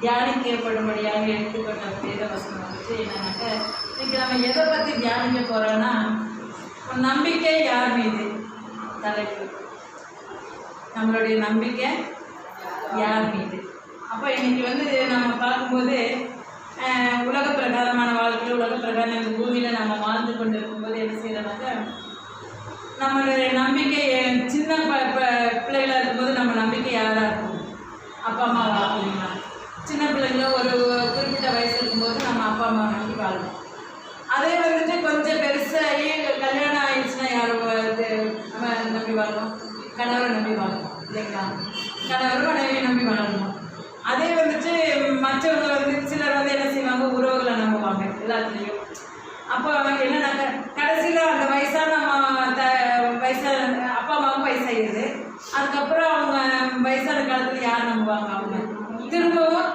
தியானிக்கப்படும்படியாக எடுத்துக்கொண்ட வேத வசனம் வந்துட்டு என்னன்னாக்க இன்னைக்கு நம்ம எதை பற்றி தியானிக்க போகிறோன்னா உன் நம்பிக்கை யார் மீது? தலைப்பு நம்மளுடைய நம்பிக்கை யார் மீது? அப்போ இன்னைக்கு வந்து நம்ம பார்க்கும்போது அஹ், உலக பிரகாரமான வாழ்க்கையில் உலக இந்த பூமியில் நம்ம வாழ்ந்து கொண்டு இருக்கும்போது என்ன செய்யறோம்னாக்க நம்மளுடைய நம்பிக்கை சின்ன ப ப- இருக்கும்போது நம்ம நம்பிக்கை யாராக இருக்கும்? அப்பா அம்மா வாழ்க்கணுங்களா சின்ன பிள்ளைங்க ஒரு குறிப்பிட்ட வயசு இருக்கும்போது நம்ம அப்பா அம்மா நம்பி வாழணும் அதே வந்துட்டு கொஞ்சம் பெருசாகி கல்யாணம் ஆயிடுச்சுன்னா யாரும் இது நம்ம நம்பி வாழணும் கணவரை நம்பி வாழ்வோம் இல்லைங்களா? கணவர் மனைவியை நம்பி வாழணும். அதே வந்துட்டு மற்றவங்க வந்து சிலர் வந்து என்ன செய்வாங்க? உறவுகளை நம்புவாங்க. எல்லாத்துலேயும். அப்போ என்னன்னாக்க கடைசியில் அந்த வயசான த வயசான அப்பா அம்மாவுக்கு வயசாகிடுது அதுக்கப்புறம் அவங்க வயசான காலத்தில் யார் நம்புவாங்க அவங்க? திரும்பவும்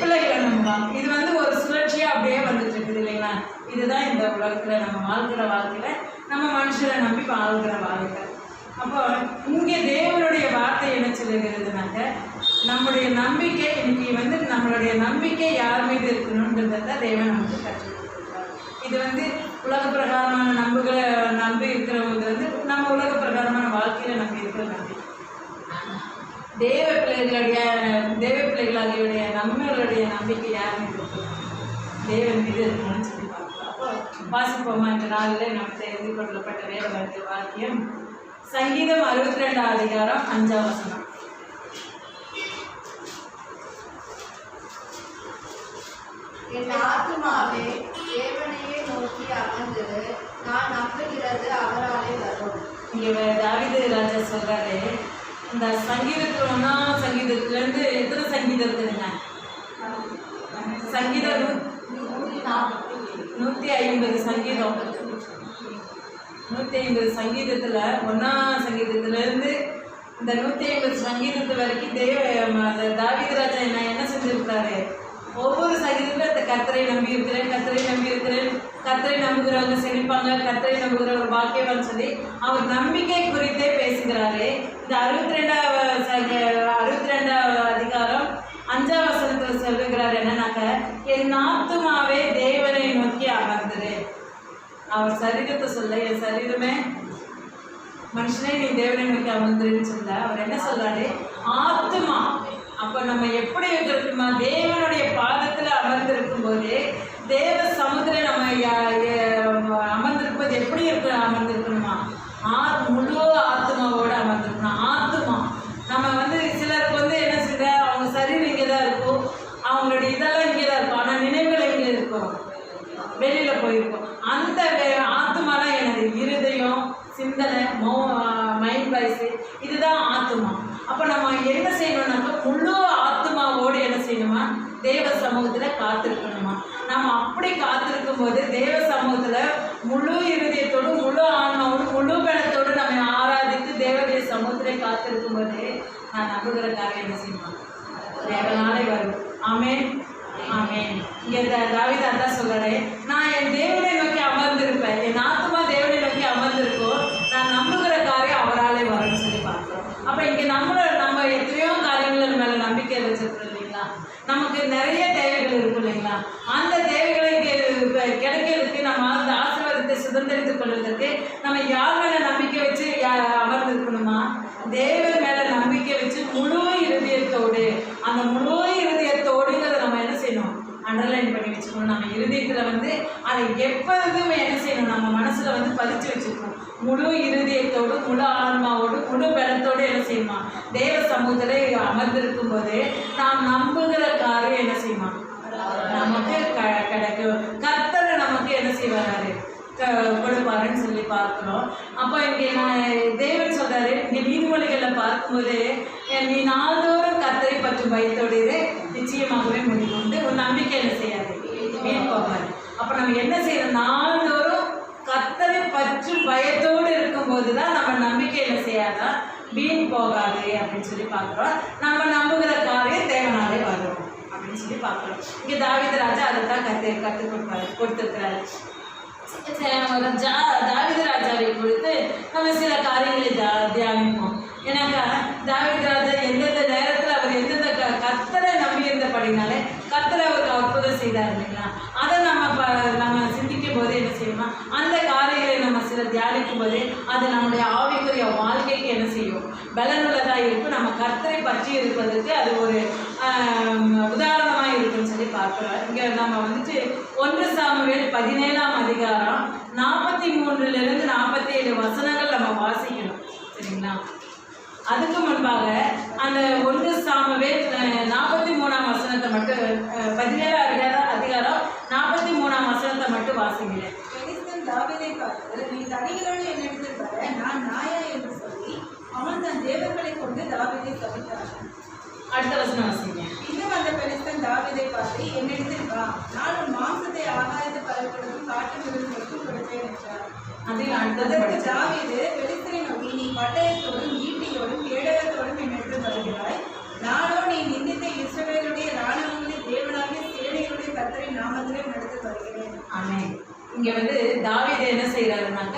பிள்ளைகளை நம்புவாங்க. இது வந்து ஒரு சுழற்சியாக அப்படியே வந்துட்டு இருக்குது இல்லைங்களா? இதுதான் இந்த உலகத்தில் நம்ம வாழ்கிற வாழ்க்கையில் நம்ம மனுஷரை நம்பி வாழ்கிற வாழ்க்கை. அப்போ இங்கே தேவனுடைய வார்த்தை என்ன சொல்லுகிறதுனாக்க நம்முடைய நம்பிக்கை இன்னைக்கு வந்து நம்மளுடைய நம்பிக்கை யார் மீது இருக்கணுன்றதை தேவன் நமக்கு கற்றுக் இது வந்து உலக பிரகாரமான நம்புகளை நம்பி இருக்கிறவங்க வந்து நம்ம உலக பிரகாரமான வாழ்க்கையில நம்ம இருக்கிற நம்பிக்கை தேவ பிள்ளைகளுடைய தேவ பிள்ளைகளுடைய நம்மளுடைய நம்பிக்கை யார் மீது இருக்கணும்? தேவன் மீது இருக்கணும்னு சொல்லி பார்க்கலாம் அப்போ வாசிப்போமா? இந்த நாளில் நம்ம எழுதி கொள்ளப்பட்ட வேலை வாக்கிய வாக்கியம். சங்கீதம் அறுபத்தி ரெண்டாம் அதிகாரம் அஞ்சாம் வசனம். என் ஆத்மாவே தேவனையே நோக்கி அமர்ந்தது நான் நம்புகிறது அவராலே வரும். இங்கே தாவிது ராஜா சொல்றாரு இந்த சங்கீதத்தில் ஒன்றாம் சங்கீதத்துலேருந்து எத்தனை சங்கீதம் இருக்குதுங்க? சங்கீதம் நூற்றி நூற்றி ஐம்பது சங்கீதம். நூற்றி ஐம்பது சங்கீதத்தில் ஒன்றாம் சங்கீதத்துலேருந்து இந்த நூற்றி ஐம்பது சங்கீதத்து வரைக்கும் தேவ அந்த ராஜா என்ன என்ன செஞ்சிருக்கிறாரு? ஒவ்வொரு சங்கீதத்திலும் இந்த கத்தரை நம்பி இருக்கிறேன் கத்தரை நம்பி இருக்கிறேன் கத்தரை நம்புகிறவங்க செழிப்பாங்க கத்தரை நம்புகிறவங்க பாக்கியவான் சொல்லி அவர் நம்பிக்கை குறித்தே பேசுகிறாரு. இந்த அறுபத்தி ரெண்டாவது அறுபத்தி ரெண்டாவது அதிகாரம் அஞ்சாம் வசனத்தில் சொல்லுகிறார் என்னன்னாக்க என் ஆத்துமாவே தேவனை நோக்கி அமர்ந்தது அவர் சரீரத்தை சொல்ல என் சரீரமே மனுஷனே நீ தேவனை நோக்கி அமர்ந்துருன்னு சொல்ல. அவர் என்ன சொல்றாரு? ஆத்துமா அப்ப நம்ம எப்படி இருக்கணுமா தேவனுடைய பாதத்துல அமர்ந்திருக்கும் போது தேவ சமுதிர நம்ம யா- எப்படி இருக்க அமர்ந்திருக்கணுமா? ஆ முழு ஆத்மாவோட அமர்ந்திருக்கணும். ஆத்மா நம்ம வந்து சிலருக்கு வந்து என்ன சொல்ற அவங்க சரீரம் இங்கே தான் இருக்கும். அவங்களுடைய இதெல்லாம் இங்கே தான் இருக்கும். ஆனால் நினைவுகள் எங்கே இருக்கும்? வெளியில போயிருக்கும். அந்த ஆத்மாலாம் எனது இருதயம் சிந்தனை மோ மைண்ட் வாய்ஸ் இதுதான் ஆத்மா அப்போ நம்ம என்ன செய்யணும்? முழு ஆத்துமாவோடு என்ன செய்யணுமா? தேவ சமூகத்தில் காத்திருக்கணுமா? நம்ம அப்படி காத்திருக்கும் போது தேவ சமூகத்தில் முழு இருதயத்தோடு முழு ஆன்மாவோடு முழு பலத்தோடு நம்ம ஆராதித்து தேவனுடைய சமூகத்தில் காத்திருக்கும் போது நான் நம்புகிற காரியம் என்ன செய்யணும்? தேவனாலே வரும். ஆமேன் இங்கே த- தாவீது அதான் சொல்றாரு நான் என் தேவனை நோக்கி அமர்ந்திருப்பேன் என் ஆத்மா தேவனை நோக்கி அமர்ந்திருக்கோம் நான் நம்புகிற காரியம் அவராலே வரும்னு சொல்லி பார்க்கிறோம் அப்போ இங்கே நம்மள நம்ம எத்தனையோ காரியங்கள் மேலே நம்பிக்கை வச்சிருக்கோம் இல்லைங்களா நமக்கு நிறைய தேவைகள் இருக்கும் இல்லைங்களா அந்த தேவைகளை கெ- கிடைக்கிறதுக்கு நம்ம அந்த ஆசீர்வாதத்தை சுதந்திரித்துக் கொள்வதற்கு நம்ம யார் மேலே நம்பிக்கை வச்சு யா- அமர்ந்திருக்கணுமா தேவன் மேலே நம்பிக்கை வச்சு முழு இருதயத்தோடு அந்த முழு இருதயத்தோடுங்கிறத நம்ம என்ன செய்யணும் அண்டர்லைன் பண்ணி வச்சுக்கணும் நம்ம இருதயத்தில் வந்து அதை எப்போதுமே என்ன செய்யணும் நம்ம மனசில் வந்து பதிச்சு வச்சுக்கணும் முழு இருதயத்தோடு முழு ஆன்மாவோடு முழு பலத்தோடு என்ன செய்யணுமா தேவ சமூகத்தில் இருக்கும் போது நாம் நம்புகிற காரியம் என்ன செய்யுமா? நமக்கு க கிடைக்கும் கத்தரை நமக்கு என்ன செய்வாரு? க- கொடுப்பாருன்னு சொல்லி பார்க்குறோம். அப்போ இங்கே நான் தேவன் சொல்றாரு இங்கே நீதிமொழிகளில் பார்க்கும்போது நீ நாள்தோறும் கத்தரை பற்றும் பயத்தோடு நிச்சயமாகவே முடியும். வந்து ஒரு நம்பிக்கை என்ன செய்யாது? வீண் போகாது. அப்போ நம்ம என்ன செய்யணும்? நாள்தோறும் கத்தரை பற்றும் பயத்தோடு இருக்கும்போது தான் நம்ம நம்பிக்கை என்ன செய்யாதான் வீண் போகாது அப்படின்னு சொல்லி பார்க்குறோம். நம்ம நம்புகிற காரியம் தேவனாலே வரும் அப்படின்னு சொல்லி பார்க்குறோம். இங்கே தாவித ராஜா அதை தான் கற்று கற்றுக் கொடுப்பாரு கொடுத்துருக்கிறாரு. ஜா தாவீது ராஜாவை குறித்து நம்ம சில காரியங்களை தா தியானிப்போம். ஏன்னாக்கா தாவித ராஜா எந்தெந்த நேரத்தில் அவர் எந்தெந்த க கத்தரை நம்பியிருந்தபடினாலே கத்தரை அவருக்கு அற்புதம் செய்தார் இல்லைங்களா? அதை நம்ம ப நம்ம சிந்திக்கும் போது என்ன செய்யணும் அந்த காரியங்களை நம்ம சில தியானிக்கும் போது அது நம்முடைய ஆவிக்குரிய வாழ்க்கைக்கு என்ன செய்யும்? பலனுள்ளதாக இருக்கும். நம்ம கர்த்தரை பற்றி இருப்பதற்கு அது ஒரு உதாரணமாக இருக்குன்னு சொல்லி பார்க்குறோம். இங்கே நம்ம வந்துட்டு ஒன்று சாமுவேல் பதினேழாம் அதிகாரம் நாற்பத்தி மூன்றுலேருந்து நாற்பத்தி ஏழு வசனங்கள் நம்ம வாசிக்கணும். சரிங்களா? அதுக்கு முன்பாக அந்த ஒன்று சாமுவேல் நாற்பத்தி மூணாம் வசனத்தை மட்டும் பதினேழாம் அதிகாரம் அதிகாரம் நாற்பத்தி மூணாம் வசனத்தை மட்டும் வாசிக்கிறேன். தாவீதை பார்த்து நீ தடிகளோடு என்னிடத்தில் வர நான் நாயா? என்று சொல்லி அவன் தன் தேவர்களை கொண்டு தாவீதை சபித்தான் அடுத்த வசனம் வாசிங்க. இன்னும் அந்த பெலிஸ்தன் தாவீதை பார்த்து என்னிடத்தில் வா நான் உன் மாம்சத்தை ஆகாயத்து பறவைகளுக்கும் காட்டு மிருகங்களுக்கும் கொடுப்பேன் என்றார். அதற்கு தாவீது பெலிஸ்தரை நோக்கி நீ பட்டயத்தோடும் ஈட்டியோடும் கேடகத்தோடும் என்னிடத்தில் வருகிறாய் நானோ நீ நிந்தித்த இஸ்ரவேலுடைய ராணுவங்களின் தேவனாகிய சேனைகளுடைய கர்த்தரின் நாமத்திலே நடத்தி வருகிறேன். ஆமென். இங்கே வந்து தாவீது என்ன செய்கிறாருனாக்க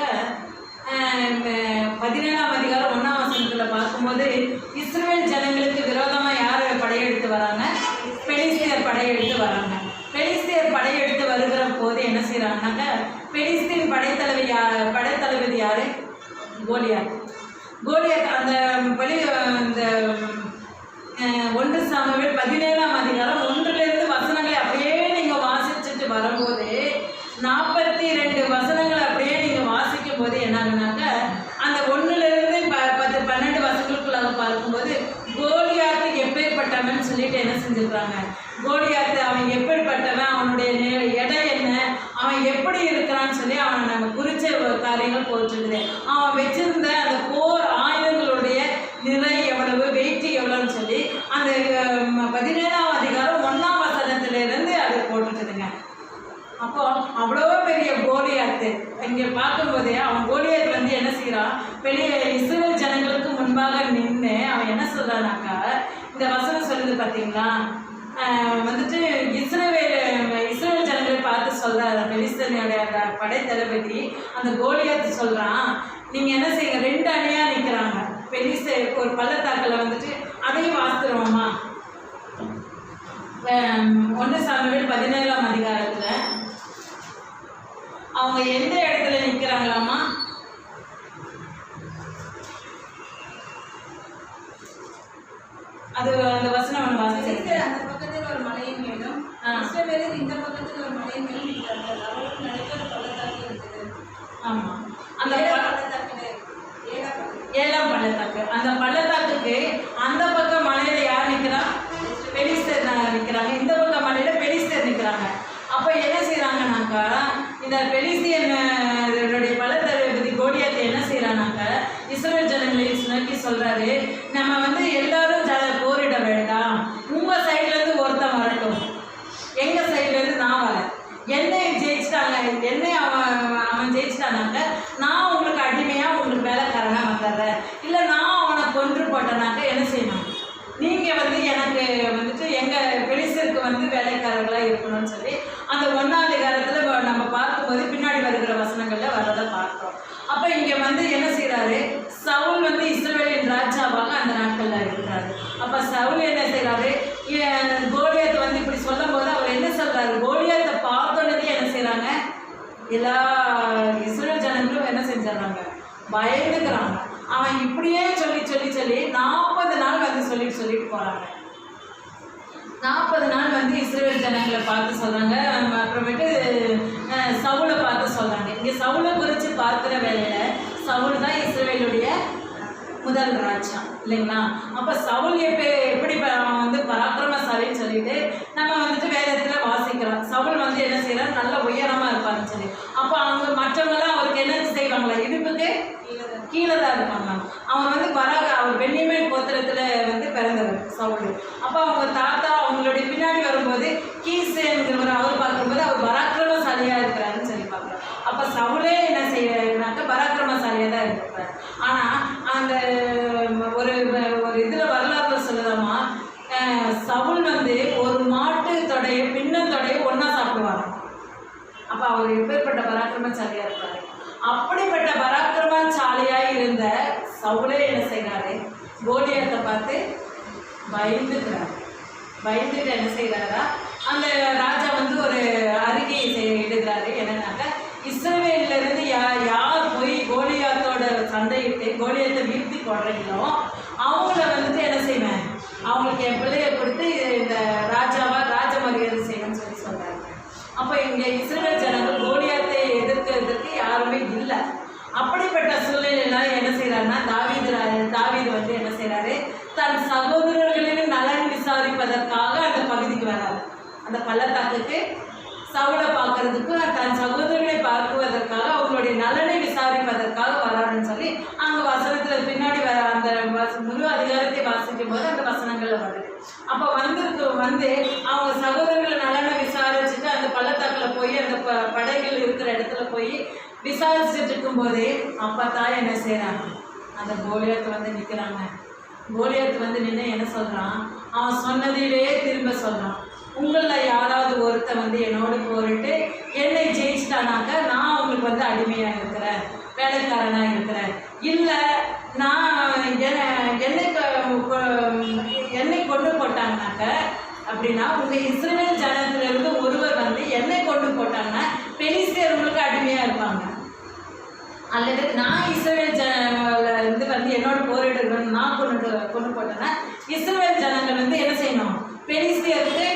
பதினேழாம் அதிகாரம் ஒன்றாம் வசனத்தில் பார்க்கும்போது இஸ்ரோ ஜனங்களுக்கு விரோதமாக யார் படையெடுத்து வராங்க பெலிஸ்தியர் படையெடுத்து வராங்க பெலிஸ்தியர் படையெடுத்து வருகிற போது என்ன செய்கிறாங்கனாக்க பெலிஸ்தீன் படைத்தலைவி யா படைத்தளபதி யார் கோலியாத் கோலியாத் அந்த பலி அந்த அஹ், ஒன்று சாமுவேல் பதினேழாம் அதிகாரம் ஒன்றிலிருந்து வசனங்களை அப்படியே நீங்கள் வாசிச்சுட்டு வரும்போது நாற்பத்தி ரெண்டு வசனங்களை அப்படியே நீங்கள் வாசிக்கும் போது என்னாகுனாக்க அந்த ஒன்றுலேருந்து ப பத்து பன்னெண்டு வசனங்களுக்குள்ளாக பார்க்கும்போது கோலியாத்து எப்பேற்பட்டவன் சொல்லிட்டு என்ன செஞ்சுருக்காங்க கோலியாத்து அவன் எப்படிப்பட்டவன் அவனுடைய நே- எடை என்ன அவன் எப்படி இருக்கிறான்னு சொல்லி அவனை நம்ம குறிச்ச காரியங்கள் போட்டுருக்குது அவன் வச்சிருந்த அந்த போர் ஆயுதங்களுடைய நிலை எவ்வளவு வெயிட் எவ்வளோன்னு சொல்லி அந்த பதினேழாம் அதிகாரம் ஒன்றாம் வசனத்திலிருந்து அது போட்டுருக்குதுங்க அப்போ அவ்வளோ பெரிய கோலியாத்து இங்கே பார்க்கும்போதே அவன் கோலியாத்து வந்து என்ன செய்கிறான் பெரிய இஸ்ரேல் ஜனங்களுக்கு முன்பாக நின்று அவன் என்ன சொல்கிறானாக்கா இந்த வசனம் சொல்லுது பார்த்தீங்களா வந்துட்டு இஸ்ரேவேல் இஸ்ரேல் ஜனங்களை பார்த்து சொல்கிறார் பெலிஸ்தனுடைய அந்த படைத்தளபதி அந்த கோலி சொல்கிறான் நீங்கள் என்ன செய்யுங்க? ரெண்டு அணியாக நிற்கிறாங்க பெரிய ஒரு பல்ல வந்துட்டு அதையும் வாசித்துருவோமா ஒன்று சாமுவேல் பதினேழாம் அதிகாரத்தில் அவங்க எந்த இடத்துல நிற்கிறாங்களாமா அது அந்த வசனம் ஒன்று வாசிச்சிருக்கேன் பெலிஸ்தர் அந்த பக்கத்தில் ஒரு மலையின் மேலும் ஆ. இஸ்ரவேலர் இந்த பக்கத்தில் ஒரு மலையின் மேலும் நின்றார்கள் அவர்களுக்கு நடுவே ஒரு பள்ளத்தாக்கு இருந்தது ஆமாம் அந்த ஏழா ப- பள்ளத்தாக்கிலே ஏழா பள்ளத்தாக்கு. ஏழாம் பள்ளத்தாக்கு அந்த பள்ளத்தாக்குக்கு அந்த பக்கம் மலையில யார் நிற்கிறா பெலிஸ்தர் ந- நிற்கிறாங்க இந்த பக்கம் மலையில பெலிஸ்தர் நிற்கிறாங்க அப்போ என்ன செய்கிறாங்கனாக்கா இந்த பெலிஸ்தியன் இதனுடைய பள்ளத்தளபதி கோலியாத்தை என்ன செய்கிறானாக்க இஸ்ரேல் ஜனங்களை நோக்கி சொல்கிறாரு நம்ம வந்து எல்லாரும் ஜ போரிட வேண்டாம் உங்கள் சைட்லேருந்து ஒருத்தன் வரட்டும் எங்கள் சைட்லேருந்து நான் வரேன் என்னை ஜெயிச்சிட்டாங்க என்னை அவன் அவன் ஜெயிச்சிட்டானாக்க நான் உங்களுக்கு அடிமையாக உங்களுக்கு வேலைக்காரனாக வந்துடுறேன் இல்லை நான் அவனை கொன்று போட்டேனாக்க என்ன செய்யணும் நீங்கள் வந்து எனக்கு வந்துட்டு எங்கள் பெலிசருக்கு வந்து வேலைக்காரர்களாக இருக்கணும்னு சொல்லி அந்த ஒன்றாவது காலத்தில் நம்ம பார்க்கும்போது பின்னாடி வருகிற வசனங்களில் வர்றதை பார்க்குறோம் அப்போ இங்கே வந்து என்ன செய்கிறாரு சவுல் வந்து இஸ்ரவேலின் ராஜாவாக அந்த நாட்களில் இருக்கிறாரு அப்போ சவுல் என்ன செய்கிறாரு கோலியத்தை வந்து இப்படி சொல்லும் போது அவர் என்ன சொல்கிறாரு கோலியத்தை பார்த்தோன்னதே என்ன செய்கிறாங்க எல்லா இஸ்ரேல் ஜனங்களும் என்ன செஞ்சிடறாங்க? பயந்துக்கிறாங்க. அவன் இப்படியே சொல்லி சொல்லி சொல்லி நாற்பது நாள் வந்து சொல்லிட்டு சொல்லிட்டு போகிறாங்க நாற்பது நாள் வந்து இஸ்ரேல் ஜனங்களை பார்த்து சொல்கிறாங்க அப்புறமேட்டு சவுளை பார்த்து சொல்கிறாங்க இங்கே சவுளை குறித்து பார்க்குற வேலையில் சவுல் தான் இஸ்ரேலுடைய முதல் ராஜா. இல்லைங்களா? அப்போ சவுல் எப்போ எப்படி ப- அவன் வந்து பராக்கிரமசாலின்னு சொல்லிட்டு நம்ம வந்துட்டு வேதத்தில் வாசிக்கிறோம். சவுல் வந்து என்ன செய்யறாரு நல்ல உயரமாக இருப்பாருன்னு சொல்லி. அப்போ அவங்க மற்றவங்களாம் அவருக்கு என்ன செய்வாங்களா? இடுப்புக்கு கீழே தான் இருப்பாங்க அவன் வந்து பராக அவர் பெண்ணியமேல் கோத்திரத்தில் வந்து பிறந்தவர் சவுல். அப்போ அவங்க தாத்தா அவங்களுடைய பின்னாடி வரும்போது கீழே அவர் பார்க்கும்போது அவர் பராக்கிரமசாலியாக இருக்கிறாருன்னு சொல்லி பார்க்குறோம் அப்போ சவுலே என்ன செய்யறாருனாக்க பராக்கிரமசாலியாக தான் இருக்கிறார் ஆனால் அந்த ஒரு ஒரு இதில் வரலாறு சொல்லுதாமா அஹ், சவுல் வந்து ஒரு மாட்டு அப்போ அவர் எப்பேற்பட்ட பராக்கிரமசாலியாக இருப்பார் அப்படிப்பட்ட பராக்கிரமசாலியாக இருந்த சவுலே என்ன செய்கிறாரு கோலியாத்தை பார்த்து பயந்துக்கிறார் பயந்துட்டு என்ன செய்கிறாரா அந்த ராஜா வந்து ஒரு அறிக்கையை செய் இடுகிறாரு என்னன்னாக்கா இஸ்ரவேல்ல இருந்து யா யார் போய் கோலியாத்தோட சண்டையிட்டு கோலியாத்தை வீழ்த்தி போடுறீங்களோ அவங்கள வந்துட்டு என்ன செய்வேன் அவங்களுக்கு என் பிள்ளைய கொடுத்து இந்த ராஜாவா ராஜ மரியாதை செய்யணும்னு சொல்லி சொல்றாங்க அப்போ இங்கே இஸ்ரவேல் ஜனங்கள் கோலியாத்தை எதிர்க்கிறதுக்கு யாருமே இல்லை அப்படிப்பட்ட சூழ்நிலையில என்ன செய்யறாருன்னா தாவீது ரா- தாவீது வந்து என்ன செய்றாரு தன் சகோதரர்களின் நலன் விசாரிப்பதற்காக அந்த பகுதிக்கு வராரு அந்த பள்ளத்தாக்குக்கு சவுளை பார்க்கறதுக்கு தன் சகோதரனை பார்க்குவதற்காக அவங்களுடைய நலனை விசாரிப்பதற்காக வராருன்னு சொல்லி அங்கே வசனத்தில் பின்னாடி வர அந்த முழு அதிகாரத்தை வாசிக்கும் போது அந்த வசனங்களில் வருது. அப்போ வந்திருக்கு வந்து அவங்க சகோதரர்கள் நலனை விசாரிச்சுட்டு அந்த பள்ளத்தாக்கில் போய் அந்த ப- படைகள் இருக்கிற இடத்துல போய் விசாரிச்சுட்டு இருக்கும்போதே அப்பதான் என்ன செய்கிறாங்க அந்த கோலியாத்து வந்து நிற்கிறாங்க கோலியத்து வந்து நின்று என்ன சொல்கிறான் அவன் சொன்னதிலே திரும்ப சொல்கிறான் உங்களில் யாராவது ஒருத்தன் வந்து என்னோட போரிட்டு என்னை ஜெயிச்சிட்டானாக்க நான் அவங்களுக்கு வந்து அடிமையாக இருக்கிறேன் வேலைக்காரனாக இருக்கிறேன். இல்லை நான் என்னை என்னை கொண்டு போட்டாங்கனாக்க அப்படின்னா உங்கள் இஸ்ரேல் ஜனத்திலிருந்து ஒருவர் வந்து என்னை கொண்டு போட்டாங்கன்னா பெலிஸ்தேர் உங்களுக்கு அடிமையாக இருப்பாங்க. அல்லது நான் இஸ்ரேல் ஜனங்கள இருந்து வந்து என்னோட போரிடணும் நான் கொண்டு கொண்டு போட்டேன்னா இஸ்ரேல் ஜனங்கள் வந்து என்ன செய்யணும்? பெலிஸ்தியருக்கு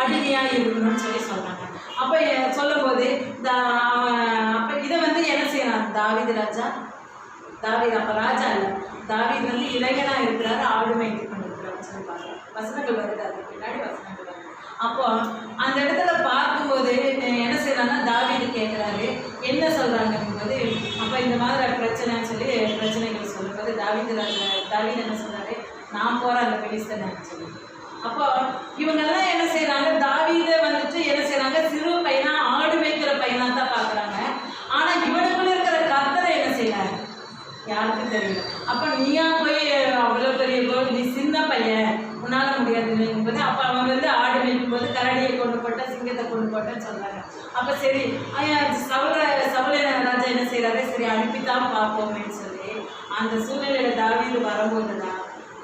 அடிமையாக இருக்கணும்னு சொல்லி சொல்கிறாங்க அப்போ சொல்லும்போது அப்போ இதை வந்து என்ன செய்யலாம் தாவீது ராஜா? தாவீர் அப்போ ராஜா இல்லை. தாவீது வந்து இளைஞனாக இருக்கிறாரு ஆடு மேய்த்து கொண்டிருக்கிறாருன்னு சொல்லி பார்க்கலாம் வசனங்கள் வருது அதுக்கு பின்னாடி வசனங்கள் வருது. அப்போ அந்த இடத்துல பார்க்கும்போது என்ன செய்யறாங்கன்னா தாவீது கேட்குறாரு என்ன சொல்றாங்கன்னு அப்போ இந்த மாதிரி பிரச்சனைன்னு சொல்லி பிரச்சனைகள் சொல்லும்போது தாவீது ராஜா தாவீது என்ன சொல்றாரு? நான் போகிறேன் அந்த பெலிஸ்தன் சொல்லி. அப்போ இவங்கெல்லாம் என்ன செய்யறாங்க தாவீத வந்துட்டு என்ன செய்யறாங்க சிறு பையனா ஆடு மேய்க்கிற பையனா தான் பார்க்குறாங்க. ஆனால் இவனுக்குள்ள இருக்கிற கர்த்தரை என்ன செய்யறாரு யாருக்கும் தெரியல அப்போ நீயா போய் அவ்வளோ பெரிய கோல் நீ சின்ன பையன். உன்னால முடியாது போது அப்போ அவன் வந்து ஆடு மேய்க்கும் போது கரடியை கொண்டு போட்ட சிங்கத்தை கொண்டு போட்டேன்னு சொல்றாங்க. அப்போ சரி ஐயா சவுல ராஜா என்ன செய்யறாரு சரி அனுப்பித்தான் பார்ப்போமேன்னு சொல்லி அந்த சூழ்நிலையில தாவீது வரும்போது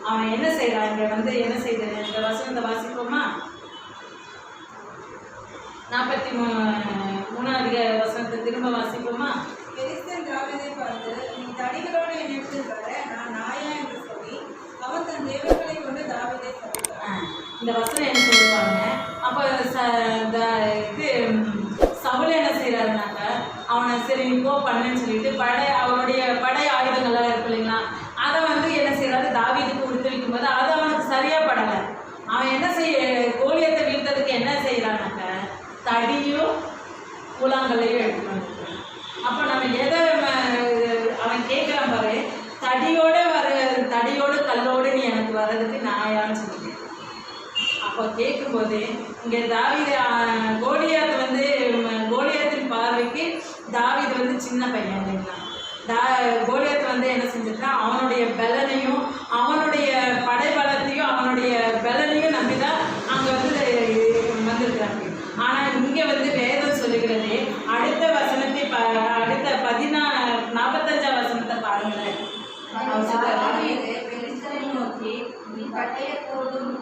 அவன் என்ன செய்யறான்? இங்க வந்து என்ன செய்யுது இந்த வசனத்தை வாசிப்போமா? நாற்பத்தி மூ மூணாவது வசனத்தை திரும்ப வாசிப்போமா? பெலிஸ்தன் தாவீதை பார்த்து நீ தடிகளோடு என்னிடத்தில் வர நான் நாயா? என்று சொல்லி அவன் தன் தேவர்களை கொண்டு ஆ, இந்த வசனம் என்ன சொல்லுவாங்க அப்போ ச இந்த இது ம், சவுல் என்ன செய்கிறாருனாக்க அவனை சரி போ பண்ணுன்னு சொல்லிட்டு படை அவனுடைய படை ஆயுதங்கள்லாம் இருக்கு இல்லைங்களா அதை வந்து என்ன செய்கிறாரு தாவீதுக்கு கொடுத்து வைக்கும்போது சரியா படல. அவன் என்ன செய்ய கோலியத்தை வீழ்த்ததுக்கு என்ன செய்கிறானாக்க தடியும் கூழாங்கல்லையும் எடுத்துட்டு அப்போ நம்ம எதை அவன் கேட்குறான் பாரு தடியோட வர தடியோடு கல்லோடு நீ எனக்கு வர்றதுக்கு நாயான்னு சொல்லிட்டேன் அப்போ கேட்கும்போது இங்கே தாவித ஆஹ், கோலியாத் வந்து ம, கோலியாத்தின் பார்வைக்கு தாவிது வந்து சின்ன பையன் இல்லைங்களா தா கோலியாத் வந்து என்ன செஞ்சிருக்கான் அவனுடைய பலனையும் அவனுடைய படைபலத்தையும் அவனுடைய பலனையும் நம்பி தான் அங்கே வந்து வந்திருக்கிறாங்க ஆனால் இங்கே வந்து வேதம் சொல்லுகிறது அடுத்த வசனத்தை ப அடுத்த பதினா நாற்பத்தஞ்சாம் வசனத்தை பாருங்களேன் அவர் சொல்றாரு. தாவீது பெலிஸ்தரை நோக்கி, நீ பட்டயத்தோடும்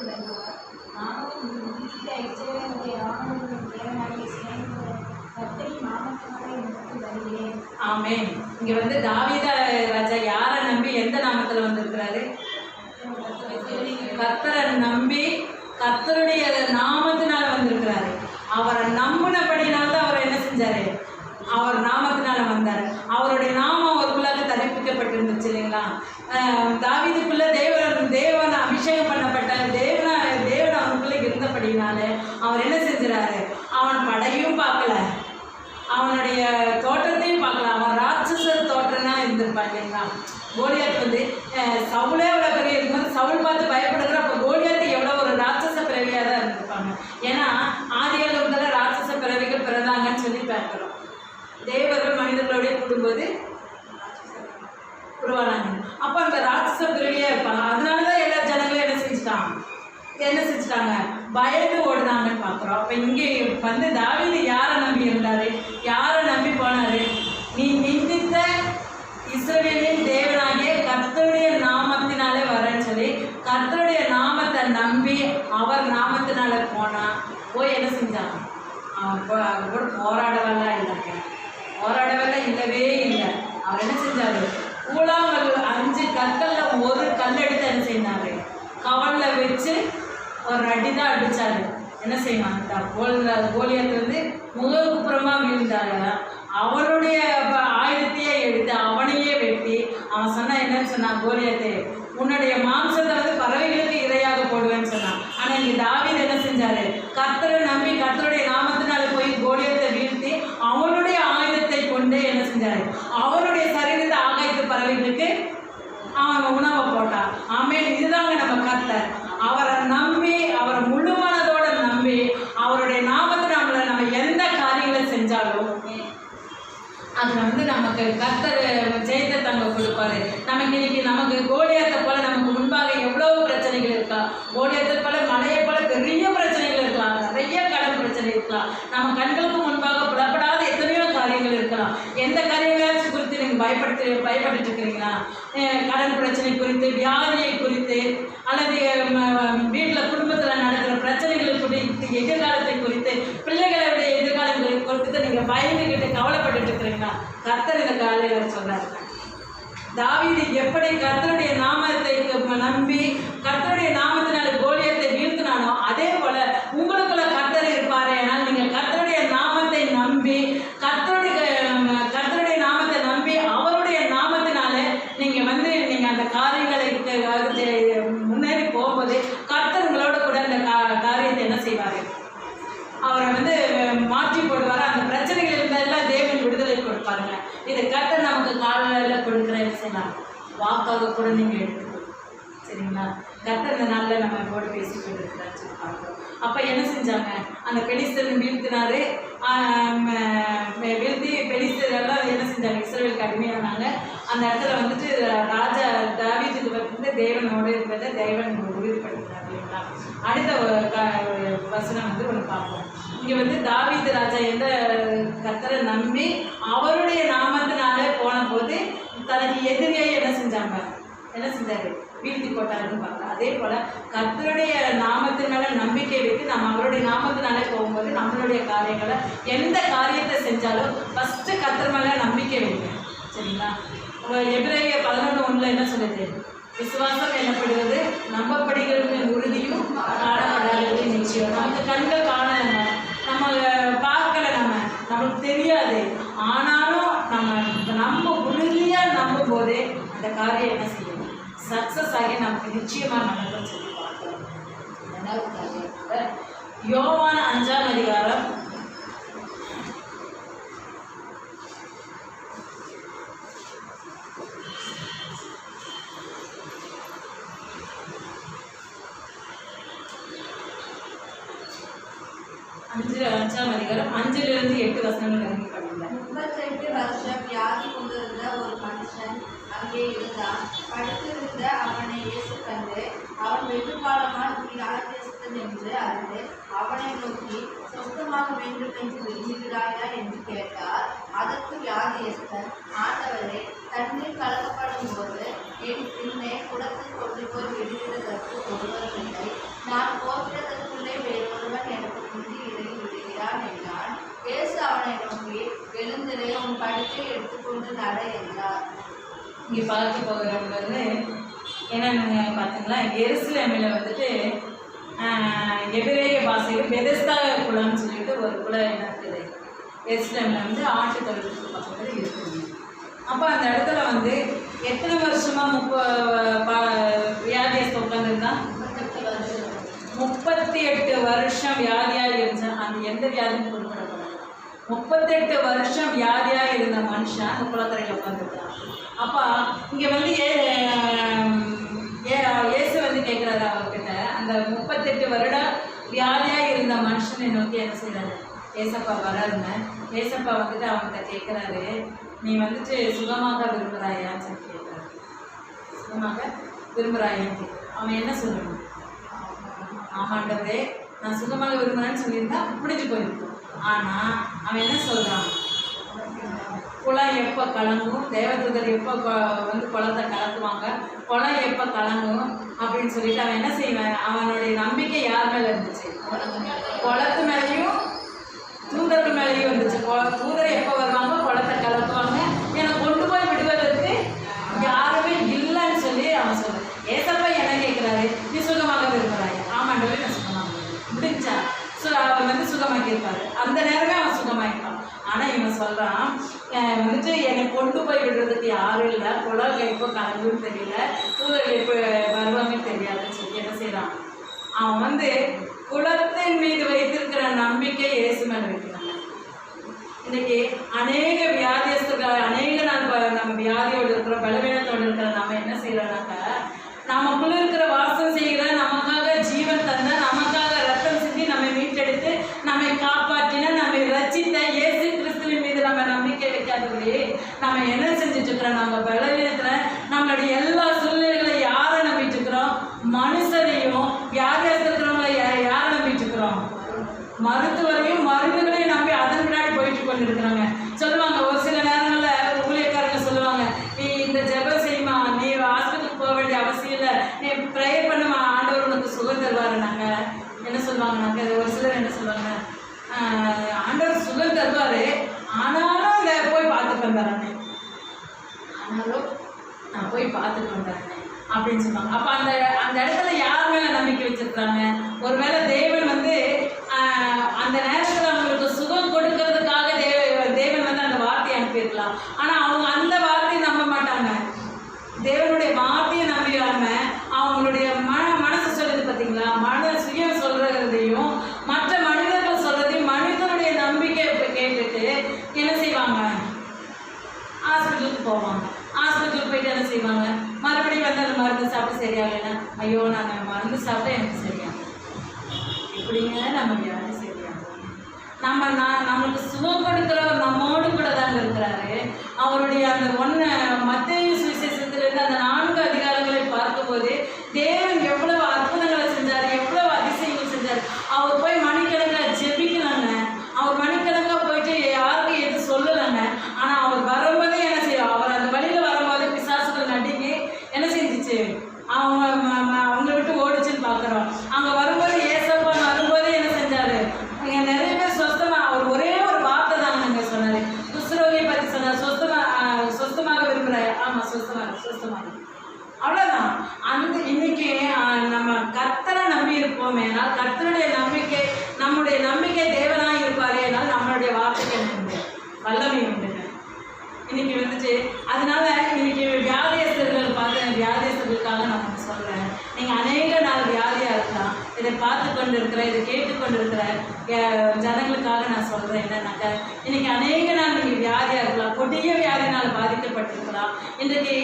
வருவார். நானும் தேவனாகிய வருகிறேன். இங்க வந்து தாவித ராஜா யாரை நம்பி எந்த நாமத்தில் வந்திருக்கிறாரு கத்தரை நம்பி கர்த்தருடைய நாம் வந்திருக்கிறாரு அவரை நம்பினபடினால தான் அவர் என்ன செஞ்சாரு அவர் நாமத்தினால வந்தார் அவருடைய நாமம் அவருக்குள்ளாக தரிப்பிக்கப்பட்டிருந்துச்சு இல்லைங்களா ஆஹ் தாவீதுக்குள்ள தேவன் தேவன் அபிஷேகம் பண்ணப்பட்ட தேவன தேவன் அவனுக்குள்ள இருந்தபடினால அவர் என்ன செஞ்சுறாரு அவன் படையும் பார்க்கல அவனுடைய தோற்றத்தையும் பார்க்கலாம் அவன் ராட்சச தோற்றம்னா இருந்திருப்பான் இல்லைங்களா கோலியாத் வந்து அஹ், சவுலே அவ்வளோ பெரிய இருக்கும்போது சவுல் பார்த்து பயப்படுகிற அப்போ கோலியாத் எவ்வளோ ஒரு ராட்சச பிறவியாக தான் இருந்திருப்பாங்க ஏன்னா ஆதியில் முதல்ல ராட்சச பிறவிகள் பிறந்தாங்கன்னு சொல்லி பார்க்குறோம் தேவர்கள் மனிதர்களோடய கூடும்போது உருவானாங்க அப்போ அந்த ராட்சச பிறவியாக இருப்பாங்க அதனால தான் எல்லா ஜனங்களும் என்ன செஞ்சுட்டாங்க என்ன செஞ்சுட்டாங்க பயந்து ஓடுனாங்கன்னு பார்க்குறோம் அப்போ இங்கே வந்து தாவீது யாரை நம்பி இருந்தாரு யாரை நம்பி போனாரு நீ நிந்தித்த இஸ்ரவேலின் தேவனாகிய கர்த்தருடைய நாமத்தினாலே வரேன்னு சொல்லி கர்த்தருடைய நாமத்தை நம்பி அவர் நாமத்தினால போனான் போய் என்ன செஞ்சான் அவன் போ அவன் கூட போராடவெல்லாம் இல்லைங்க போராடவெல்லாம் இல்லவே இல்லை அவர் என்ன செஞ்சாரு கூழாங்கல் அஞ்சு கற்கல்ல ஒரு கல் எடுத்து என்ன செய்தாரு கவல்ல வச்சு ஒரு அடி தான் அடிச்சாரு என்ன செய்வான் அந்த கோல் கோலியத்தை வந்து முகப்புறமா விழுந்தாரு அவனுடைய ஆயுதத்தையே எடுத்து அவனையே வெட்டி அவன் சொன்னா என்னன்னு சொன்னான் கோலியத்தை உன்னுடைய மாம்சத்தை வந்து பறவைகளுக்கு இரையாக போடுவேன்னு சொன்னான் ஆனா இங்க தாவீது என்ன செஞ்சாரு கர்த்தரை நம்பி கர்த்தருடைய நாமத்தினால போய் கோலியத்தை வீழ்த்தி அவனுடைய ஆயுதத்தை கொண்டு என்ன செஞ்சாரு அவனுடைய சரீரத்தை ஆகாயத்து பறவைகளுக்கு அவன் உணவை போட்டான் ஆமென் இதுதாங்க நம்ம கர்த்தர் அவரை நம்பி அவரை முழு மனதோட நம்பி அவருடைய நாமத்தினால நம்ம எந்த காரியங்களை செஞ்சாலும் அதுல வந்து நமக்கு கர்த்தர் ஜெயத்தை தங்க கொடுப்பாரு. நமக்கு இன்னைக்கு நமக்கு கோடியத்தை போல நமக்கு முன்பாக எவ்வளவு பிரச்சனைகள் இருக்கா? கோடியத்தை போல மலையை போல பெரிய பிரச்சனைகள் இருக்கலாம். நிறைய கடன் பிரச்சனை இருக்கலாம். நம்ம கண்களுக்கு முன்பாக புலப்படாத எத்தனையோ காரியங்கள் இருக்கலாம். எந்த காரியங்களாச்சும் குறித்து நீங்கள் பயப்படுத்து பயப்பட்டு இருக்கிறீங்களா? கடன் பிரச்சனை குறித்து வியாதியை குறித்து அல்லது வீட்டில் குடும்பத்தில் நடக்கிற பிரச்சனைகள் குறித்து எதிர்காலத்தை குறித்து பிள்ளைகளுடைய எதிர்காலங்களை குறித்து நீங்கள் பயந்துக்கிட்டு கவலைப்பட்டுட்டு இருக்கிறீங்களா கர்த்தர் இந்த காலையில் சொல்றாரு தாவீது எப்படி கர்த்தருடைய நாமத்தை நம்பி கர்த்த நாமத்தினால கோலியத்தை வீழ்த்தினானோ அதே போல உங்களுக்குள்ள கர்த்தர் இருப்பாரு ஆனால் நீங்க கர்த்தருடைய நாமத்தை நம்பி கர்த்தருடைய அஹ், கர்த்தருடைய நாமத்தை நம்பி அவருடைய நாமத்தினால நீங்க வந்து நீங்க அந்த காரியங்களை அஹ், ஜெ- முன்னேறி போகும்போது கர்த்தர் உங்களோட கூட அந்த கா- காரியத்தை என்ன செய்வாரு அவரை வந்து அஹ், மாற்றி போடுவார் அந்த பிரச்சனைகள் இருந்ததெல்லாம் தேவன் விடுதலை கொடுப்பாருங்க இது கர்த்தர் நமக்கு காலையில் கொடுக்குற விஷயம் வாக்காக கூட நீங்கள் எடுத்துக்கணும் சரிங்களா? கர்த்தர் இந்த நாளில் நம்ம கூட பேசிக்கிட்டு இருக்கிறான்னு சொல்லி பார்க்குறோம். அப்போ என்ன செஞ்சாங்க? அந்த பெலிஸ்தன் வீழ்த்தினாரு. வீழ்த்தி பெலிஸ்தர் எல்லாம் என்ன செஞ்சாங்க? இஸ்ரேலுக்கு அடிமையானாங்க. அந்த இடத்துல வந்துட்டு ராஜா தாவீதுக்கு வந்து தேவனோடு இருக்கிறத தேவன் உறுதிப்படுத்தினார் இல்லைங்களா? அடுத்த வசனம் வந்து ஒன்று பார்ப்போம். இங்கே வந்து தாவீது ராஜா எந்த கத்தரை நம்பி அவருடைய நாமத்தினாலே போன போது தனக்கு எதிரியை என்ன செஞ்சாங்க? என்ன செஞ்சாரு? வீழ்த்தி போட்டாருன்னு பார்க்கலாம். அதே போல கர்த்தருடைய நாமத்தின் மேல நம்பிக்கை வைத்து நம்ம அவருடைய நாமத்தினாலே போகும்போது நம்மளுடைய காரியங்களை எந்த காரியத்தை செஞ்சாலும் ஃபர்ஸ்ட் கர்த்தர் மேல நம்பிக்கை வைங்க. சரிங்களா? எபிரேய பதினொன்று ஒன்றில் என்ன சொல்லுது? விசுவாசம் எனப்படுவது நம்பப்படுகிறது உறுதியும் காணப்படாதது நிச்சயம். நமக்கு கண்கள் காண நம்ம பார்க்கல நம்ம நமக்கு தெரியாது. ஆனால் போதே அந்த காரியம் என்ன செய்யும்? சக்ஸஸ் ஆகி நமக்கு நிச்சயமாக நடக்கும் சொல்லி பார்க்கலாம். ரெண்டாவது காரியம் யோவான் அஞ்சாம் அதிகாரம் அஞ்சு அஞ்சாம் அதிகாரம் அஞ்சிலிருந்து எட்டு வசனங்கள் சொந்தமாக வேண்டும் என்று என்று கேட்டார். அதற்கு வியாதியஸ்தன் ஆண்டவரே தண்ணீர் கலக்கப்படும் போது என் பின்னே குடத்தில் கொண்டு போய் விடுகிறதற்கு ஒருவரும் இல்லை நான் போகிறதற்குள்ளே வேறொருவன் எனக்கு முந்தி இறங்கி விடுகிறான் என்றான். இயேசு அவனை நோக்கி எழுந்திரே உன் படுக்கை எடுத்துக்கொண்டு நட என்றார். இங்கே பார்க்க போகிறவங்க வந்து என்னென்னு பார்த்தீங்களா எருசலேமில் வந்துட்டு எபிரேய பாஷையில் பெதஸ்தா குளம்னு சொல்லிட்டு ஒரு குளம் என்ன இருக்குது? எருசலேமில் வந்து ஆட்டு தொழிலுக்கு பக்கத்தில் இருக்குது. அப்போ அந்த இடத்துல வந்து எத்தனை வருஷமாக முப்ப ப- வியாதியஸ்த உட்காந்துருந்தான் முப்பத்தி எட்டு வருஷம் வியாதியாக இருந்துச்சு அந்த எந்த வியாதியும் குறிப்பிடப்படாது முப்பத்தெட்டு வருஷம் வியாதியாக இருந்த மனுஷன் அந்த குளக்கரையில் உட்காந்துருக்கான் அப்போ இங்கே வந்து ஏ ஏ இயேசு வந்து கேட்குறாரு அவர்கிட்ட. அந்த முப்பத்தெட்டு வருடம் வியாதியாக இருந்த மனுஷனை நோக்கி என்ன செய்றாரு ஏசப்பா வராருங்க. ஏசப்பா வந்துட்டு அவன்கிட்ட கேட்குறாரு நீ வந்துட்டு சுகமாக விரும்புகிறாயான்னு சொல்லி கேட்குறாரு சுகமாக விரும்புகிறாயான்னு கேட்குறாரு அவன் என்ன சொல்லணும்? ஆமாண்டவரே நான் சுகமாக விரும்புகிறேன்னு சொல்லியிருந்தா முடிஞ்சு போயிருக்கும் ஆனால் அவன் என்ன சொல்கிறான் குளம் எப்போ கலங்கும்? தேவதூதர் எப்போ வந்து குளத்தை கலக்குவாங்க? குளம் எப்போ கலங்கும்? அப்படின்னு சொல்லிட்டு அவன் என்ன செய்வேன்? அவனுடைய நம்பிக்கை யார் மேலே இருந்துச்சு? குளத்து மேலேயும் தூதர்கள் மேலேயும் இருந்துச்சு. தூதர் எப்போ வருவாங்க? குளத்தை கலந்து என்னை கொண்டு போய் விடுவதற்கு யாருமே இல்லைன்னு சொல்லி அவன் சொல்றான் ஏசப்பா என்ன கேட்குறாரு நீ சுகமாக விரும்புகிறாய் ஆமாண்டவே நான் சுகமாக விரும்புறேன். முடிஞ்சா சு அவன் வந்து சுகமாக்கி இருப்பாரு அந்த நேரமே அவன் சுகமாயிருப்பான் ஆனால் இவன் சொல்கிறான் வந்துட்டு என்னை கொண்டு போய் விடுறதுக்கு யாரும் இல்லை குளம் எப்போ கலங்குன்னு தெரியல தூதர்கள் எப்போ வருவாங்கன்னு தெரியாதுன்னு சொல்லி என்ன செய்கிறான் அவன் வந்து குலத்தின் மீது வைத்திருக்கிற நம்பிக்கை இயேசு மேல வைக்கிறாங்க இன்னைக்கு அநேக வியாதியஸ்தர்கள் அநேக நாள் ப- நம்ம வியாதியோடு இருக்கிறோம் பலவீனத்தோடு இருக்கிற நாம என்ன செய்யறோம்னாக்க நமக்குள்ள இருக்கிற வாசம் செய்கிற நமக்காக ஜீவன் தந்த நமக்காக ரத்தம் சிந்தி நம்மை மீட்டெடுத்து நம்மை காப்பாற்றின நம்மை ரச்சித்த இயேசு கிறிஸ்துவின் மீது நம்ம நம்பிக்கை வைக்காதபடி நம்ம என்ன செஞ்சுட்டு இருக்கிறோம் நம்ம பலவீனத்துல நம்மளுடைய எல்லா சூழ்நிலைகளை யாரை நம்பிட்டு இருக்கிறோம் மனுஷனையும் வியாதியஸ்த இருக்கிறவங்களை யா- யாரை நம்பிட்டு இருக்கிறோம் மருத்துவரையும் மருந்துகளையும் நம்பி அதன் பின்னாடி போயிட்டு கொண்டு இருக்கிறாங்க சொல்லுவாங்க ஒரு சில நேரங்களில் ஊழியக்காரங்க சொல்லுவாங்க நீ இந்த ஜெபம் செய்யுமா? நீ ஹாஸ்பிட்டலுக்கு போக வேண்டிய அவசியம் இல்லை. நீ ப்ரேயர் பண்ணுமா? ஆண்டவர் உனக்கு சுகம் தருவாரு நாங்கள் என்ன சொல்லுவாங்க நாங்கள் ஒரு சிலர் என்ன சொல்லுவாங்க ஆண்டவர் சுகம் தருவாரு. ஆனாலும் அதை போய் பார்த்துட்டு வந்துடுறாங்க ஆனாலும் நான் போய் பார்த்துட்டு வந்துடுறேன் அப்படின்னு சொன்னாங்க அப்போ அந்த அந்த இடத்துல யார் மேலே நம்பிக்கை வச்சிருக்கிறாங்க? ஒருவேளை தேவன் வந்து ஆஹ், அந்த நேரத்தில் அவங்களுக்கு சுகம் கொடுக்கறதுக்காக தேவ தேவன் வந்து அந்த வார்த்தையை அனுப்பியிருக்கலாம் ஆனால் அவங்க அந்த வார்த்தையை நம்ப மாட்டாங்க தேவனுடைய வார்த்தையை நம்பிடாம அவங்களுடைய மன மனசு சொல்லுது பார்த்தீங்களா மன சுயம் சொல்றதையும் மற்ற மனிதர்கள் சொல்றதையும் மனிதனுடைய நம்பிக்கை இப்ப கேட்டுட்டு என்ன செய்வாங்க ஹாஸ்பிட்டலுக்கு போவாங்க. ஹாஸ்பிட்டலுக்கு போயிட்டு என்ன செய்வாங்க? மறுபடியும் வந்து அந்த மருந்து சாப்பிட்டு சரியாகலைன்னா ஐயோ நான் மருந்து சாப்பிட்டா எனக்கு சரியாகும் இப்படிங்க நம்ம வியாதி சரியாகும் நம்ம நான் நம்மளுக்கு சுகம் கொடுக்கிறவர் நம்மோடு கூட தாங்க இருக்கிறாரு. அவருடைய அந்த ஒன்று மத்திய சுவிசேஷத்திலிருந்து அந்த நான்கு அதிகாரங்களை பார்க்கும்போது தேவ எவ்வளவு அற்புதங்களை செஞ்சார் எவ்வளவு அதிசயங்கள் செஞ்சார் அவர் போய் மணிக்கணக்கில் ஜெபிக்கலாங்க அவர் மணிக்கணக்காக போயிட்டு யாருக்கும் எதுவும் சொல்லலைங்க ஆனால் அவர் வரும்போதே என்ன செய்யும் அவர் அந்த வழியில் வரும்போது பிசாசுகள் நடிங்க என்ன செஞ்சுச்சு அவங்க ம- ம- அவங்கள விட்டு ஓடிச்சுன்னு பார்க்குறோம் அங்கே வரும்போது ஏசப்பா வரும்போதே என்ன செஞ்சாரு இங்கே நிறைய பேர் சொஸ்தமா அவர் ஒரே ஒரு வார்த்தை தாங்க நாங்கள் சொன்னாரு குஷ்ரோகியை பற்றி சொன்னார் சொஸ்தமா ஆஹ், சொஸ்தமாக விரும்புகிறார் ஆமாம் சொஸ்தமாக சொஸ்தமாக அவ்வளோதான் அந்த இன்னைக்கு ஆஹ், நம்ம கர்த்தரை நம்பி இருப்போமேனால் கர்த்தருடைய நம்பிக்கை நம்முடைய நம்பிக்கை தேவனாக இருப்பாரேனால் நம்மளுடைய வார்த்தைக்கு என்ன உண்டு வல்லமை உண்டுங்க. இன்னைக்கு வந்துட்டு அதனால இன்னைக்கு வியாதியஸ்தர்கள் பார்த்து வியாதியஸ்தர்களுக்காக நான் ஒன்று சொல்கிறேன் நீங்கள் அநேக நாள் வியாதியாக இருக்கலாம் இதை பார்த்து கொண்டு இருக்கிற இதை கேட்டு கொண்டு இருக்கிற ஜனங்களுக்காக நான் சொல்கிறேன் என்னன்னாக்க இன்னைக்கு அநேக நாள் நீங்கள் வியாதியாக இருக்கலாம். கொடிய வியாதினால் பாதிக்கப்பட்டிருக்கலாம். இன்றைக்கு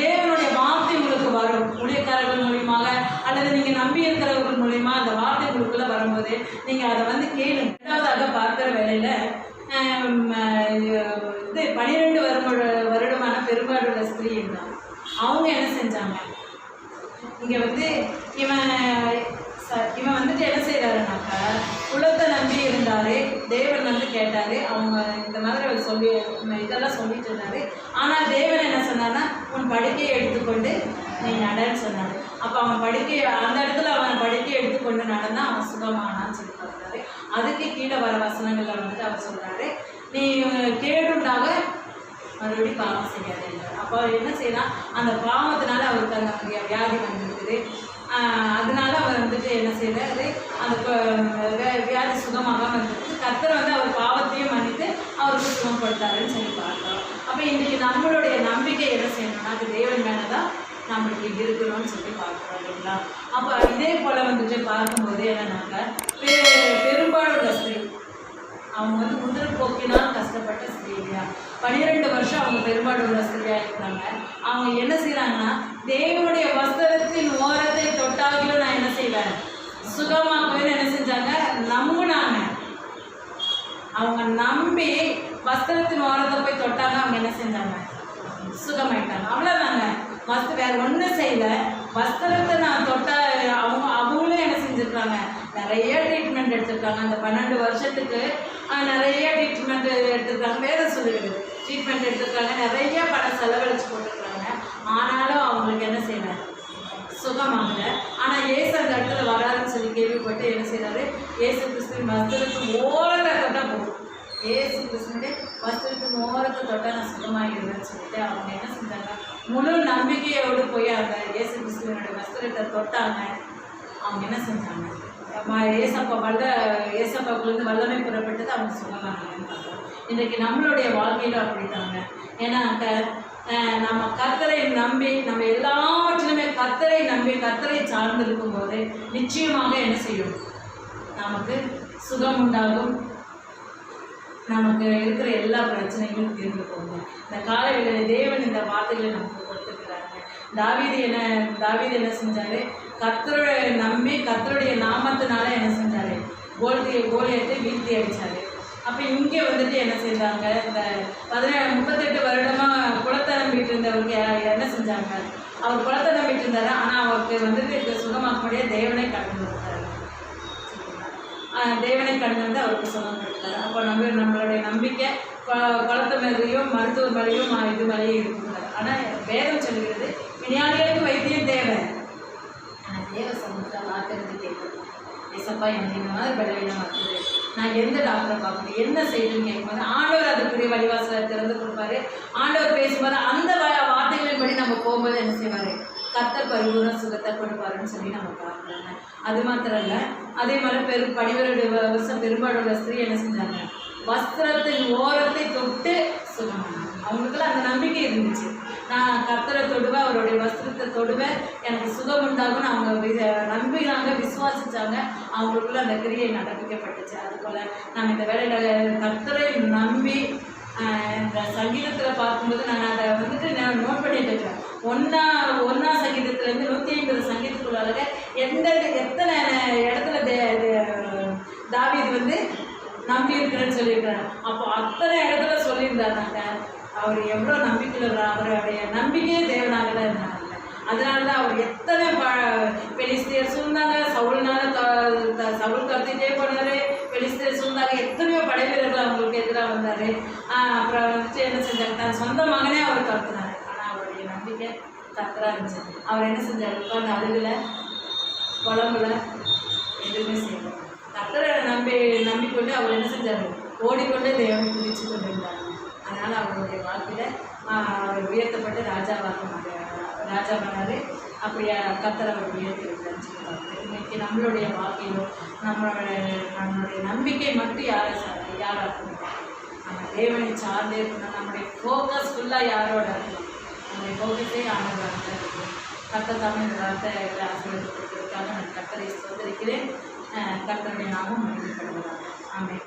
தேவனுடைய வார்த்தை உங்களுக்கு வரும். ஊழியக்காரர்கள் மூலியமாக அல்லது நீங்கள் நம்பி இருக்கிறவர்கள் அந்த வார்த்தை உங்களுக்குள்ளே வரும்போது நீங்கள் அதை வந்து கேளு ரெண்டாவதாக பார்க்குற வேலையில் இது பனிரெண்டு வருட வருடமான பெரும்பாடுள்ள ஸ்திரீன் தான் அவங்க என்ன செஞ்சாங்க? இங்கே வந்து இவன் இவன் வந்துட்டு என்ன செய்கிறாருனாக்கா குலத்தை நம்பி இருந்தாரு தேவன் வந்து கேட்டார் அவங்க இந்த மாதிரி அவர் சொல்லி இதெல்லாம் சொல்லிட்டு இருந்தாரு. ஆனால் தேவன் என்ன சொன்னார்னா உன் படுக்கையை எடுத்துக்கொண்டு நீ நடன்னு சொன்னாரு. அப்போ அவன் படுக்கையை அந்த இடத்துல அவன் படுக்கையை எடுத்துக்கொண்டு நடந்தால் அவன் சுகமானான்னு சொல்லி பார்த்தாரு அதுக்கு கீழே வர வசனங்களில் வந்துட்டு அவர் சொல்கிறாரு நீ கேடுண்டாக மறுபடியும் பாவம் செய்யாது அப்போ அவர் என்ன செய்யலாம் அந்த பாவத்தினால அவருக்கு அந்த வியாதி வந்துருக்குது. அதனால அவர் வந்துட்டு என்ன செய்யறாரு அந்த ப- வியாதி சுகமாகாம இருந்துச்சு கத்தரை வந்து அவர் பாவத்தையும் மன்னித்து அவருக்கு சுகப்படுத்தாருன்னு சொல்லி பார்த்தோம் அப்போ இன்றைக்கு நம்மளுடைய நம்பிக்கை என்ன செய்யணும்னா அது தேவன் மேலே தான் நம்மளுக்கு இருக்கிறோம்னு சொல்லி பார்க்குறோம் இல்லைங்களா? அப்போ இதே போல் வந்துட்டு பார்க்கும்போது என்னன்னாக்க பெ பெரும்பாலுள்ள ஸ்திரீ அவங்க வந்து உதிர் போக்கினால் கஷ்டப்பட்ட ஸ்திரீ இல்லையா? பன்னிரெண்டு வருஷம் அவங்க பெரும்பாடு உள்ள ஸ்திரீயாக இருக்கிறாங்க அவங்க என்ன செய்கிறாங்கன்னா தேவனுடைய வஸ்திரத்தின் ஓரத்தை தொட்டாகிலும் நான் என்ன செய்வேன்? சுகமாகவே என்ன செஞ்சாங்க? நம்பினாங்க. அவங்க நம்பி வஸ்திரத்தின் ஓரத்தை போய் தொட்டாங்க அவங்க என்ன செஞ்சாங்க? சுகமாயிட்டாங்க. அவ்வளோதாங்க வஸ்து வேற ஒன்றும் செய்யல. வஸ்திரத்தை நான் தொட்ட அவங்க அவங்களும் என்ன செஞ்சுருக்காங்க? நிறைய ட்ரீட்மெண்ட் எடுத்திருக்காங்க. அந்த பன்னெண்டு வருஷத்துக்கு நிறைய ட்ரீட்மெண்ட் எடுத்திருக்காங்க. வேற சொல்லிடுது ட்ரீட்மெண்ட் எடுத்திருக்காங்க. நிறைய பணம் செலவழிச்சு போட்டிருக்காங்க. ஆனாலும் அவங்களுக்கு என்ன செய்யல? சுகமாகல ஆனால் ஏசு அந்த இடத்துல வராதுன்னு சொல்லி கேள்விப்பட்டு என்ன செய்கிறாரு ஏசு கிறிஸ்துவின் மஸ்திரத்துக்கு ஓரத்தை தொட்டால் போதும். ஏசு கிறிஸ்துவனுடைய வஸ்திரத்தின் ஓரத்தை தொட்டால் நான் சுகமாகிடுவேன்னு சொல்லிட்டு அவங்க என்ன செஞ்சாங்க முழு நம்பிக்கையோடு போய் அந்த ஏசு கிறிஸ்துவனுடைய வஸ்திரத்தை தொட்டாங்க. அவங்க என்ன செஞ்சாங்க? ஏசப்பா வல்ல ஏசப்பாக்குலேருந்து வல்லமை புறப்பட்டது அவங்க சுகமானாங்கன்னு பார்க்குறோம் இன்றைக்கு நம்மளுடைய வாழ்க்கையிலும் அப்படித்தாங்க ஏன்னா க நம்ம கர்த்தரை நம்பி நம்ம எல்லாவற்றிலுமே கர்த்தரை நம்பி கர்த்தரை சார்ந்து இருக்கும்போது நிச்சயமாக என்ன செய்யும்? நமக்கு சுகம் உண்டாகும் நமக்கு இருக்கிற எல்லா பிரச்சனைகளும் தீர்ந்து போகும். இந்த காலவேளையில் தேவன் இந்த வார்த்தைகளை நமக்கு கொடுத்துருக்கிறாங்க. தாவீது என்ன தாவீது என்ன செஞ்சார்? கத்தருடைய நம்பி கத்தருடைய நாமத்தினால என்ன செஞ்சார்? கோல்தி கோலியத்தை வீழ்த்தி அடித்தார் அப்போ இங்கே வந்துட்டு என்ன செய்தாங்க? இந்த பதினேழு முப்பத்தெட்டு வருடமாக குளத்தை நம்பிட்டு இருந்தவங்க என்ன செஞ்சாங்க? அவர் குளத்தை நம்பிட்டு இருந்தார்? ஆனால் அவருக்கு வந்துட்டு இந்த சுகமாக்கக்கூடிய தேவனை கடந்து தேவனை கடந்து வந்து அவருக்கு சுகம் கொடுத்தாரு. அப்போ நம்ம நம்மளுடைய நம்பிக்கை கொ- குளத்து மேலேயும் மருத்துவ மேலேயும் இது வழியும் இருக்கிறார் ஆனால் வேதம் சொல்கிறது விஞ்ஞானிகளுக்கு வைத்தியம் தேவை ஆனால் தேவ சமூகத்தை வார்த்தை கேட்கும் எசப்பா எனக்கு இந்த மாதிரி பலவீனமாக இருக்குது நான் எந்த டாக்டரை பார்க்கணும்? என்ன செய்யணும்னு கேட்கும்போது ஆண்டவர் அதுக்குரிய வழிவாசலை திறந்து கொடுப்பாரு. ஆண்டவர் பேசும்போது அந்த வ- வார்த்தைகளின்படி நம்ம போகும்போது என்ன செய்வார்? கத்தர் பரிபூர்ண சுகத்தை கொடுப்பாருன்னு சொல்லி நம்ம பார்க்குறாங்க அது மாத்திரம் இல்லை அதே மாதிரி பெரும் பனிவருடைய வருஷம் பெரும்பாலுள்ள ஸ்திரீ என்ன செஞ்சாங்க? வஸ்திரத்தின் ஓரத்தை தொட்டு சுகமானாங்க. அவங்களுக்குலாம் அந்த நம்பிக்கை இருந்துச்சு. நான் கர்த்தரை தொடுவேன் அவருடைய வஸ்திரத்தை தொடுவேன் எனக்கு சுகம் உண்டாகும்னு அவங்க வி- நம்பினாங்க விசுவாசிச்சாங்க அவங்களுக்குள்ள அந்த கிரியை நடப்பிக்கப்பட்டுச்சு. அதுபோல் நம்ம இந்த வேலையில் கத்தரை நம்பி இந்த சங்கீதத்தில் பார்க்கும்போது நான் அதை வந்துட்டு நான் நோட் பண்ணிட்டு இருக்கேன். ஒன்றா ஒன்றா சங்கீதத்துலேருந்து நூற்றி ஐம்பது சங்கீதத்துக்குள்ளாக எந்த எத்தனை இடத்துல தே வந்து நம்பி இருக்கிறேன்னு சொல்லியிருக்கிறாங்க அப்போ அத்தனை இடத்துல சொல்லியிருந்தாருனாக்க அவர் எவ்வளோ நம்பிக்கையில் அவருடைய நம்பிக்கையே தேவனாக தான் இருந்தாங்க அதனால தான் அவர் எத்தனை ப பெலிஸ்தியர் சூழ்ந்தாங்க சவுல்னால க த- சவுல் கத்திட்டே போனார் பெலிஸ்தியர் சூழ்ந்தாங்க எத்தனையோ படை வீரர்கள் அவங்களுக்கு எதிராக வந்தார் அப்புறம் வந்துட்டு என்ன செஞ்சாங்க தன் சொந்த மகனே அவர் கத்துனாரு ஆனால் அவருடைய நம்பிக்கை இருந்துச்சு அவர் என்ன செஞ்சார்? உட்காந்து அழுகலை குழம்புல எதுவுமே செய்யல. கத்தரை நம்பி நம்பிக்கொண்டு அவர் என்ன செஞ்சார்? ஓடிக்கொண்டே தேவனை துதிச்சு கொண்டிருந்தார். அதனால் அவருடைய வாழ்க்கையில் அவர் உயர்த்தப்பட்டு ராஜாவாக ராஜா ராஜாவானார் அப்படியே கத்தரை அவர் உயர்த்தி இன்னைக்கு நம்மளுடைய வாழ்க்கையிலும் நம்மளுடைய நம்மளுடைய நம்பிக்கை மட்டும் யாரை சார் யாராக இருக்கணும் நம்ம தேவனை சார்ந்தே இருக்கணும். நம்மளுடைய ஃபோக்கஸ் ஃபுல்லாக யாரோட இருக்கணும்? நம்முடைய ஃபோக்கஸே ஆனவராக தான் இருக்கணும் கத்த தமிழ் வார்த்தை ஆசீர்வாதம் கொடுத்ததுக்காக நான் கத்தரை சோதரிக்கிறேன் கத்தருடைய நாமும் மகிழ்ச்சிப்படுவதாக ஆமே